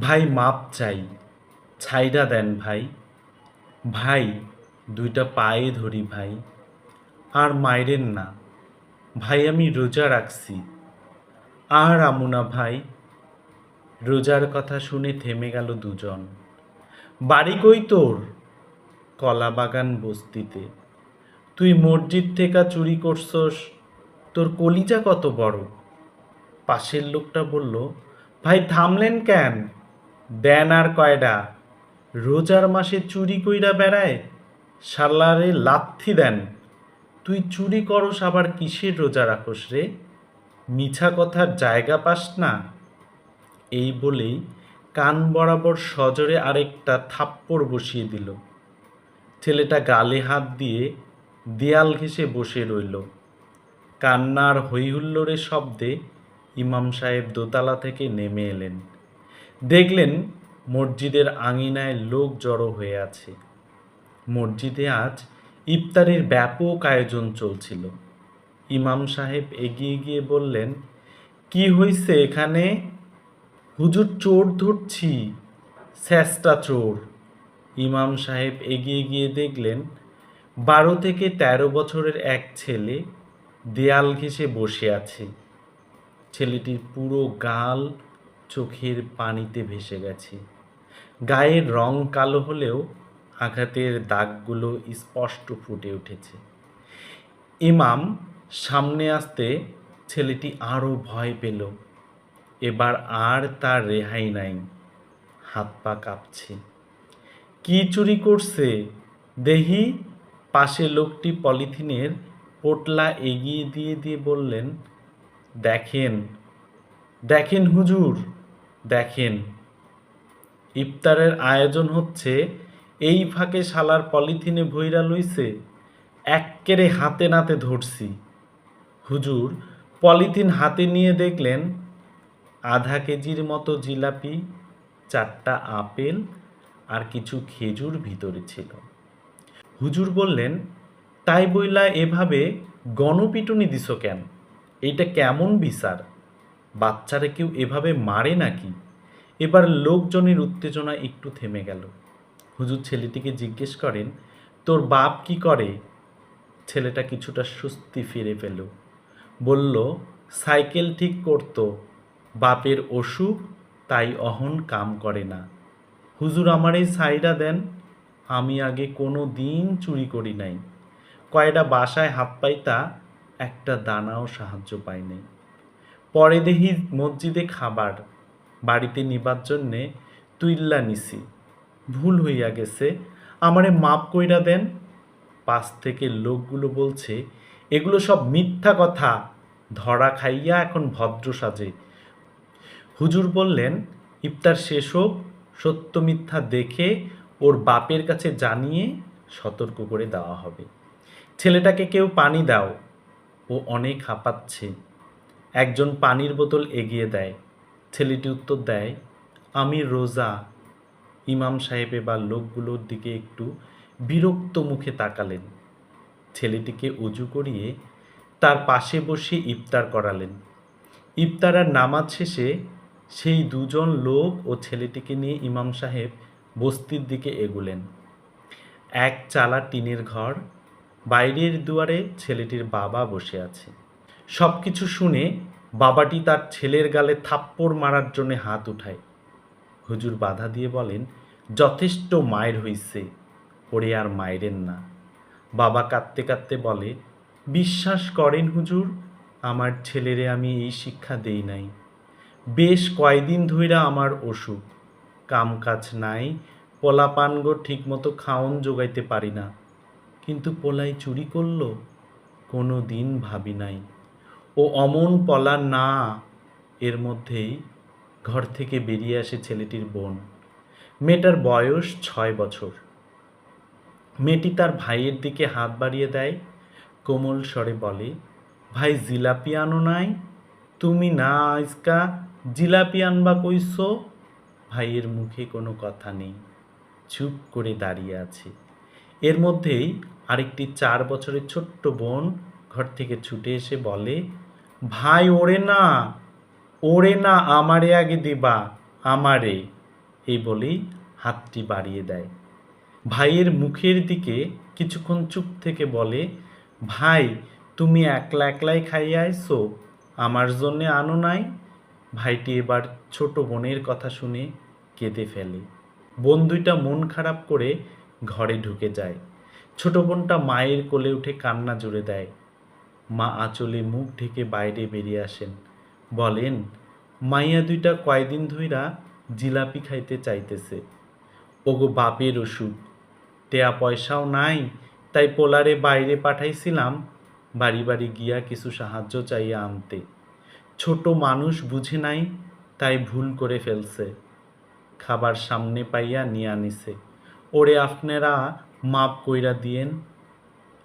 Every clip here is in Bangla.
ভাই, মাপ চাই। ছাইরা দেন ভাই। ভাই, দুইটা পায়ে ধরি ভাই। আর মাইরেন না। ভাই, আমি রোজা রাখছি। আর আমুনা ভাই। রোজার কথা শুনে থেমে গেল দুজন। বাড়ি কই তোর? কলাবাগান বস্তিতে। তুই মসজিদ থেকে চুরি করছস। তোর কলিজা কত বড়? পাশের লোকটা বলল, ভাই, থামলেন কেন? দেন আর কয়ডা? রোজার মাসে চুরি কইরা বেড়ায় শালারে লাথি দেন। তুই চুরি করস আবার কিসের রোজা রাখস রে? মিছা কথার জায়গা পাস না। এই বলেই কান বরাবর সজোরে আরেকটা থাপ্পড় বসিয়ে দিল। ছেলেটা গালে হাত দিয়ে দেয়াল ঘেঁষে বসে রইল। কান্নার হৈহুল্লোড়ের শব্দে ইমাম সাহেব দোতলা থেকে নেমে এলেন। দেখলেন মসজিদের আঙিনায় লোক জড়ো হয়ে আছে। মসজিদে আজ ইফতারের ব্যাপক আয়োজন চলছিল। ইমাম সাহেব এগিয়ে গিয়ে বললেন, কি হইছে এখানে? হুজুর চোর ধরছি স্যাস্টা চোর। ইমাম সাহেব এগিয়ে গিয়ে দেখলেন, বারো থেকে তেরো বছরের এক ছেলে দেয়াল ঘেঁষে বসে আছে। ছেলেটির পুরো গাল চোখের পানিতে ভেসে গেছে। গায়ের রং কালো হলেও আঘাতের দাগগুলো স্পষ্ট ফুটে উঠেছে। ইমাম সামনে আসতে ছেলেটি আরও ভয় পেল। এবার আর তার রেহাই নাই। হাত পা কাঁপছে। কি চুরি করছে? দেহি? পাশে লোকটি পলিথিনের পোটলা এগিয়ে দিয়ে দিয়ে বললেন, দেখেন দেখেন হুজুর। দেখেন, ইফতারের আয়োজন হচ্ছে, এই ফাঁকে শালার পলিথিনে ভৈরা লইছে, এক্কেরে হাতে নাতে ধরছি। হুজুর, পলিথিন হাতে নিয়ে দেখলেন, আধা কেজির মতো জিলাপি, চারটা আপেল আর কিছু খেজুর ভিতরে ছিল। হুজুর বললেন, তাই বইলা এভাবে গণপিটুনি দিছ কেন? এইটা কেমন বিচার? বাচ্চারা কেউ এভাবে মারে নাকি? এবার লোকজনের উত্তেজনা একটু থেমে গেল। হুজুর ছেলেটিকে জিজ্ঞেস করেন, তোর বাপ কি করে? ছেলেটা কিছুটা স্বস্তি ফিরে পেল। বলল, সাইকেল ঠিক করতো, বাপের অসুখ, তাই অহন কাম করে না। হুজুর আমার এই সাইডা দেন, আমি আগে কোনো দিন চুরি করি নাই। কয়টা বাসায় হাত পাইতা একটা দানাও সাহায্য পাই নাই। পরে দেখি মসজিদে খাবার, বাড়িতে নিবার জন্যে তুইল্লা নিছি। ভুল হইয়া গেছে। আমারে মাপ কইরা দেন। পাশ থেকে লোকগুলো বলছে, এগুলো সব মিথ্যা কথা। ধরা খাইয়া এখন ভদ্র সাজে। হুজুর বললেন, ইফতার শেষ হোক, সত্য মিথ্যা দেখে ওর বাপের কাছে জানিয়ে সতর্ক করে দেওয়া হবে। ছেলেটাকে কেউ পানি দাও। ও অনেক হাঁপাচ্ছে। একজন পানির বোতল এগিয়ে দেয়, ছেলেটি উত্তর দেয়, আমি রোজা। ইমাম সাহেব এবার লোকগুলোর দিকে একটু বিরক্ত মুখে তাকালেন। ছেলেটিকে উজু করিয়ে তার পাশে বসে ইফতার করালেন। ইফতার আর নামাজ শেষে সেই দুজন লোক ও ছেলেটিকে নিয়ে ইমাম সাহেব বস্তির দিকে এগুলেন। এক চালা টিনের ঘর, বাইরের দুয়ারে ছেলেটির বাবা বসে আছে। সব কিছু শুনে বাবাটি তার ছেলের গালে থাপ্পড় মারার জন্য হাত উঠায়। হুজুর বাধা দিয়ে বলেন, যথেষ্ট মায়ের হইছে, ওরে আর মায়েরেন না। বাবা কাঁদতে কাঁদতে বলে, বিশ্বাস করেন হুজুর, আমার ছেলেরে আমি এই শিক্ষা দেই নাই। বেশ কয়দিন ধইরা আমার অসুখ। কাম কাজ নাই পোলা পানগো ঠিকমতো খাওন জোগাইতে পারি না। কিন্তু পোলাই চুরি করল কোনো দিন ভাবি নাই। ও অমন পলা না এর মধ্যেই ঘর থেকে বেরিয়ে আসে ছেলেটির বোন। মেয়েটার বয়স ছয় বছর। মেয়েটি তার ভাইয়ের দিকে হাত বাড়িয়ে দেয়, কোমল স্বরে বলে, ভাই জিলাপি আনো নাই? তুমি না আজকা জিলাপি আনবা কইছো ভাইয়ের মুখে কোনো কথা নেই, চুপ করে দাঁড়িয়ে আছে। এর মধ্যেই আরেকটি চার বছরের ছোট্ট বোন ঘর থেকে ছুটে এসে বলে ভাই, ওরে না ওরে না আমারে আগে দিবা, আমারে। এই বলেই হাতটি বাড়িয়ে দেয়। ভাইয়ের মুখের দিকে কিছুক্ষণ চুপ থেকে বলে, ভাই, তুমি একলা একলাই খাইয়া আইসো আমার জন্যে আনো নাই? ভাইটি এবার ছোট বোনের কথা শুনে কেঁদে ফেলে। বোন দুইটা মন খারাপ করে ঘরে ঢুকে যায়। ছোট বোনটা মায়ের কোলে উঠে কান্না জুড়ে দেয়। মা আঁচলে মুখ ঢেকে বাইরে বেরিয়ে আসেন। বলেন, মাইয়া দুইটা কয়দিন ধইরা জিলাপি খাইতে চাইতেছে। ওগো বাপের ওষুধ। টেয়া পয়সাও নাই, তাই পোলারে বাইরে পাঠাইছিলাম। বাড়ি বাড়ি গিয়া কিছু সাহায্য চাইয়া আনতে। ছোট মানুষ বুঝে নাই, তাই ভুল করে ফেলছে। খাবার সামনে পাইয়া নিয়ে আনিছে ওরে আপনারা মাপ কইরা দিয়েন।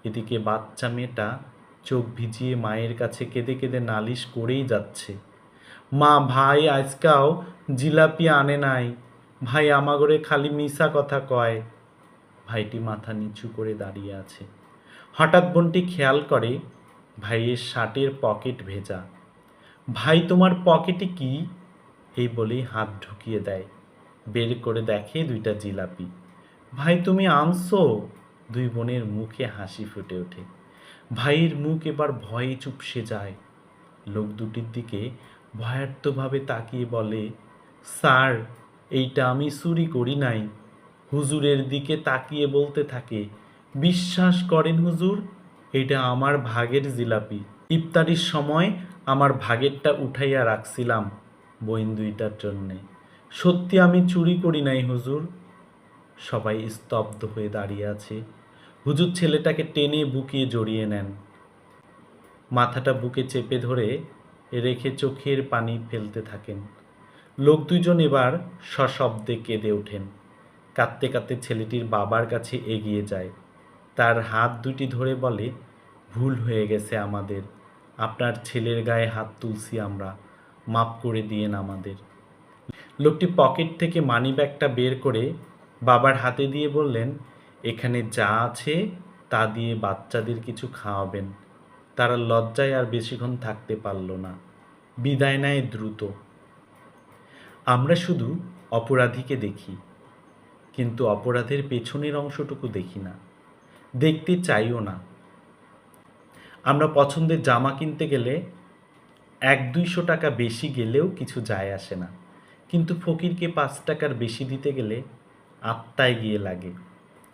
এদিকে বাচ্চা মেয়েটা চোখ ভিজিয়ে মায়ের কাছে কেঁদে কেঁদে নালিশ করেই যাচ্ছে। মা, ভাই, আজকাও জিলাপি আনে নাই। ভাই, আমাগরে খালি মিশা কথা কয়। ভাইটি মাথা নিচু করে দাঁড়িয়ে আছে। হঠাৎ বোনটি খেয়াল করে ভাইয়ের শার্টের পকেট ভেজা। ভাই, তোমার পকেটে কি? এই বলেই হাত ঢুকিয়ে দেয়। বের করে দেখে দুইটা জিলাপি। ভাই, তুমি আনছো? দুই বোনের মুখে হাসি ফুটে ওঠে। ভাইয়ের মুখ এবার ভয়ে চুপসে যায়। লোক দুটির দিকে ভয়ার্থভাবে তাকিয়ে বলে, স্যার, এইটা আমি চুরি করি নাই। হুজুরের দিকে তাকিয়ে বলতে থাকে, বিশ্বাস করেন হুজুর, এটা আমার ভাগের জিলাপি। ইফতারির সময় আমার ভাগেরটা উঠাইয়া রাখছিলাম বইন দুইটার জন্যে। সত্যি আমি চুরি করি নাই হুজুর? সবাই স্তব্ধ হয়ে দাঁড়িয়ে আছে। হুজুর ছেলেটাকে টেনে বুকিয়ে জড়িয়ে নেন। মাথাটা বুকে চেপে ধরে রেখে চোখের পানি ফেলতে থাকেন। লোক দুইজন এবার সশব্দে কেঁদে ওঠেন। কাঁদতে কাঁদতে ছেলেটির বাবার কাছে এগিয়ে যায়। তার হাত দুটি ধরে বলে, ভুল হয়ে গেছে আমাদের। আপনার ছেলের গায়ে হাত তুলছি আমরা। মাফ করে দিয়েন আমাদের। লোকটি পকেট থেকে মানি ব্যাগটা বের করে বাবার হাতে দিয়ে বললেন এখানে যা আছে তা দিয়ে বাচ্চাদের কিছু খাওয়াবেন। তারা লজ্জায় আর বেশিক্ষণ থাকতে পারল না। বিদায় নেয় দ্রুত। আমরা শুধু অপরাধীকে দেখি, কিন্তু অপরাধের পেছনের অংশটুকু দেখি না। দেখতে চাইও না। আমরা পছন্দের জামা কিনতে গেলে এক দুইশো টাকা বেশি গেলেও কিছু যায় আসে না। কিন্তু ফকিরকে পাঁচ টাকার বেশি দিতে গেলে আত্মায় গিয়ে লাগে।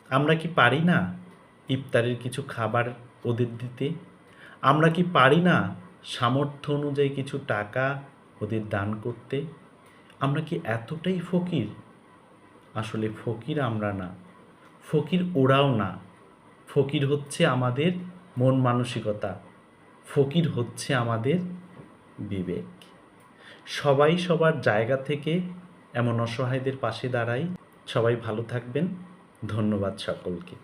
আমরা কি পারি না ইফতারের কিছু খাবার ওদের দিতে? আমরা কি পারি না সামর্থ্য অনুযায়ী কিছু টাকা ওদের দান করতে? আমরা কি এতটাই ফকির? আসলে ফকির আমরা না। ফকির ওরাও না। ফকির হচ্ছে আমাদের মন মানসিকতা। ফকির হচ্ছে আমাদের বিবেক। সবাই সবার জায়গা থেকে এমন অসহায়দের পাশে দাঁড়াই। সবাই ভালো থাকবেন। ধন্যবাদ সকলকে।